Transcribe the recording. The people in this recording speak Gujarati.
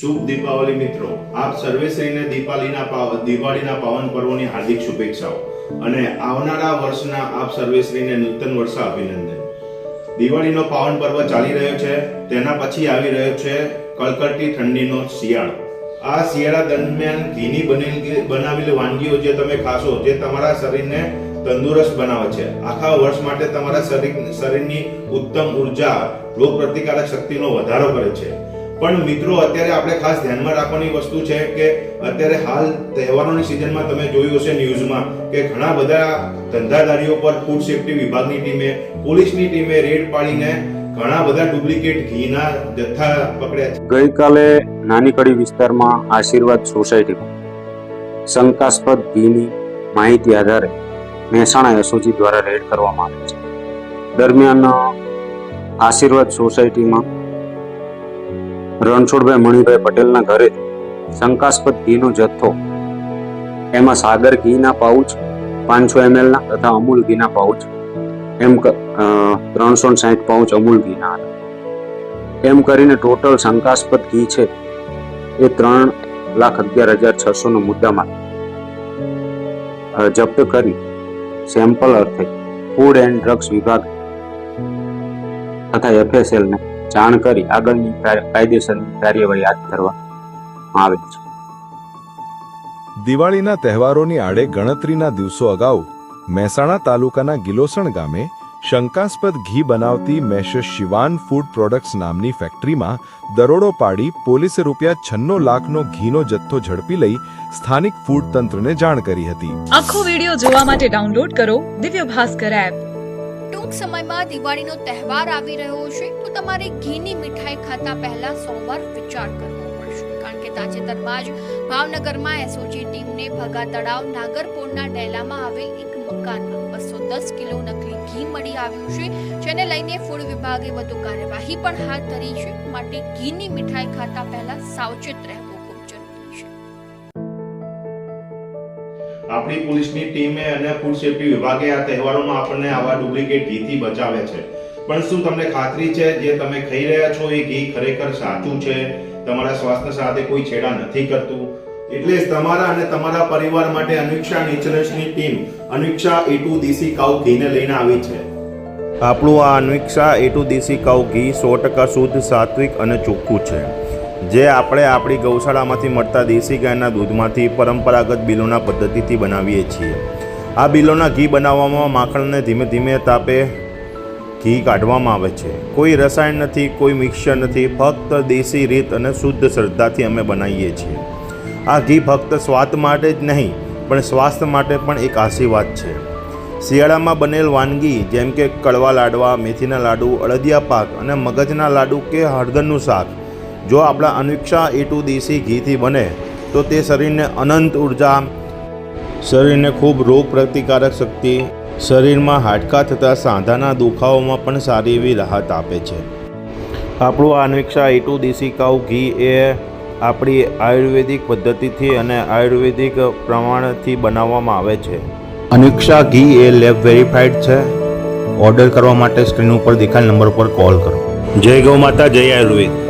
શુભ દીપાવલી મિત્રો. આપ સર્વેશ્રીને દીપાવલીના પાવ દિવાળીના પાવન પર્વની હાર્દિક શુભેચ્છાઓ. અને આવનારા વર્ષના આપ સર્વેશ્રીને નૂતન વર્ષ અભિનંદન. દિવાળીનો પાવન પર્વ ચાલી રહ્યો છે. તેના પછી આવી રહ્યો છે કડકડતી ઠંડીનો શિયાળો. આ શિયાળા દરમિયાન ઘીની બનેલી બનાવેલી વાનગીઓ જે તમે ખાશો, જે તમારા શરીરને તંદુરસ્ત બનાવે છે. આખા વર્ષ માટે તમારા શરીર શરીરની ઉત્તમ ઊર્જા રોગ પ્રતિકારક શક્તિનો વધારો કરે છે. પણ મિત્રો, અત્યારે આપણે ખાસ ધ્યાનમાં રાખવાની વસ્તુ છે કે અત્યારે હાલ તહેવારોની સિઝનમાં તમે જોયું હશે ન્યૂઝમાં કે ઘણા બધા ધંધાદારીઓ પર ફૂડ સેફ્ટી વિભાગની ટીમે, પોલીસની ટીમે રેડ પાડીને ઘણા બધા ડુપ્લિકેટ ઘીના જથ્થા પકડ્યા છે. ગઈકાલે નાનીકડી વિસ્તારમાં આશીર્વાદ સોસાયટીમાં શંકાસ્પદ ઘીની માહિતી આધારે મહેસાણા એસઓજી દ્વારા રેડ કરવામાં આવી છે. દરમિયાન આશીર્વાદ સોસાયટીમાં રણછોડભાઈ મણિભાઈ પટેલના ઘરે શંકાસ્પદ ઘીનો જથ્થો. એમાં સાગર ઘીના પાઉચ, પાંચસો એમએલના તથા અમૂલ ઘીના પાઉચ. એમ ત્રણસો સાઠ પાઉચ અમૂલ ઘીના હતા. એમ કરીને ટોટલ શંકાસ્પદ ઘી છે એ ત્રણ લાખ અગિયાર હજાર છસો નો મુદ્દામાં જપ્ત કરી સેમ્પલ અર્થે ફૂડ એન્ડ ડ્રગ્સ વિભાગ તથા એફએસએલ ને જાણ કરી આગળની કાયદેસરની કાર્યવાહી હાથ ધરવામાં આવે છે. દિવાળીના તહેવારોની આડે ગણતરીના દિવસો અગાઉ મહેસાણા તાલુકાના ગિલોસણ ગામે શંકાસ્પદ ઘી બનાવતી મેસર્સ શિવાન ફૂડ પ્રોડક્ટ્સ નામની ફેક્ટરીમાં દરોડો પાડી પોલીસે રૂપિયા છન્નો લાખનો ઘીનો જથ્થો ઝડપી લઈ સ્થાનિક ફૂડ તંત્રને જાણ કરી હતી. આખો વિડિયો જોવા માટે ડાઉનલોડ કરો દિવ્ય ભાસ્કર એપ. ટૂંક સમયમાં દિવાળીનો તહેવાર આવી રહ્યો છે, તો તમારે ઘીની મીઠાઈ ખાતા પહેલા સો વાર વિચાર કરવો પડશે. કારણ કે તાજેતરમાં જ ભાવનગરમાં એસઓજી ટીમને ભગા તળાવ નાગરપુરના ડેલામાં આવેલ એક મકાનમાં બસો દસ કિલો નકલી ઘી મળી આવ્યું છે, જેને લઈને ફૂડ વિભાગે વધુ કાર્યવાહી પણ હાથ ધરી છે. માટે ઘીની મીઠાઈ ખાતા પહેલા સાવચેત રહેવું આપણી પોલીસની ટીમે અને ફૂડ સેફ્ટી વિભાગે આ તહેવારોમાં આપણને આવા ડુપ્લિકેટ ઘીથી બચાવે છે. પણ શું તમને ખાતરી છે જે તમે ખાઈ રહ્યા છો? એ ઘી ખરેખર સાચું છે? તમારા સ્વાસ્થ્ય સાથે કોઈ છેડા નથી કરતું? એટલે તમારા અને તમારા પરિવાર માટે અનુક્ષા નેચરલ્સની ટીમ અનુક્ષા એ ટુ દેશી કાઉ ઘીને લઈને આવી છે. આપણું આ અનિક્ષા એ ટુ દેશી કાઉ ઘી સો ટકા શુદ્ધ, સાત્વિક અને ચોખ્ખું છે. જે આપણે આપણી ગૌશાળામાંથી મળતા દેશી ગાયના દૂધમાંથી પરંપરાગત બિલોના પદ્ધતિથી બનાવીએ છીએ. આ બિલોના ઘી બનાવવામાં માખણને ધીમે ધીમે તાપે ઘી કાઢવામાં આવે છે. કોઈ રસાયણ નથી, કોઈ મિક્સર નથી, ફક્ત દેશી રીત અને શુદ્ધ શ્રદ્ધાથી અમે બનાવીએ છીએ. આ ઘી ફક્ત સ્વાદ માટે જ નહીં, પણ સ્વાસ્થ્ય માટે પણ એક આશીર્વાદ છે. શિયાળામાં બનેલ વાનગી જેમ કે કડવા લાડવા, મેથીના લાડુ, અળદિયા પાક અને મગજના લાડુ કે હળદરનું શાક જો આપણા અનુક્ષા એ ટુ દેશી ઘીથી બને, તો તે શરીરને અનંત ઊર્જા, શરીરને ખૂબ રોગ પ્રતિકારક શક્તિ, શરીરમાં હાડકાં થતા સાંધાના દુખાવામાં પણ સારી એવી રાહત આપે છે. આપણું આ અન્વિક્ષા એ ટુ દેશી કાઉ ઘી એ આપણી આયુર્વેદિક પદ્ધતિથી અને આયુર્વેદિક પ્રમાણથી બનાવવામાં આવે છે. અનિક્ષા ઘી એ લેબ વેરીફાઈડ છે. ઓર્ડર કરવા માટે સ્ક્રીન ઉપર દેખાયેલ નંબર પર કોલ કરો. જય ગૌ માતા, જય આયુર્વેદ.